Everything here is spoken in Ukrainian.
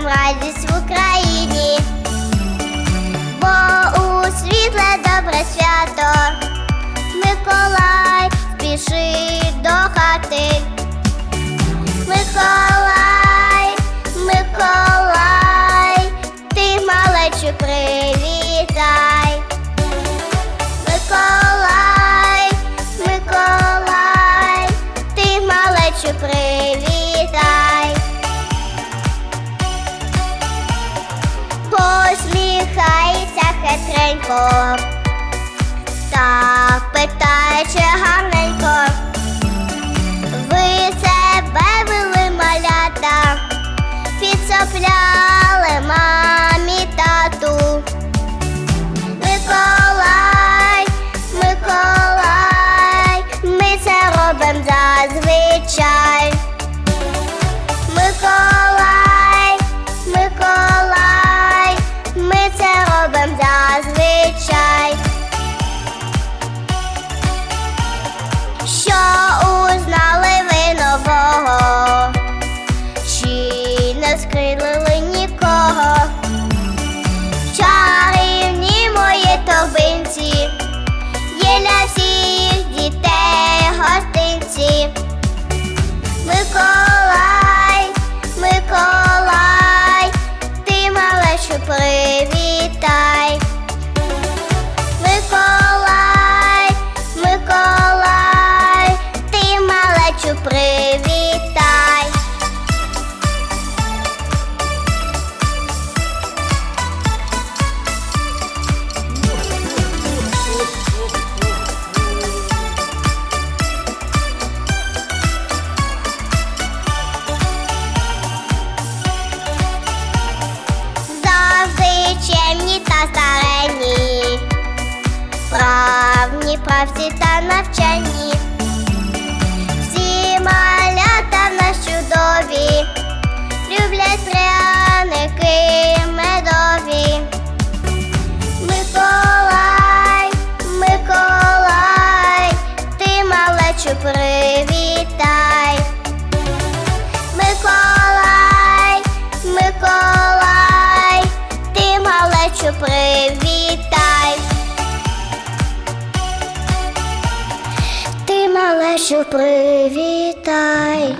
sunrise. just. platform Малечу привітай.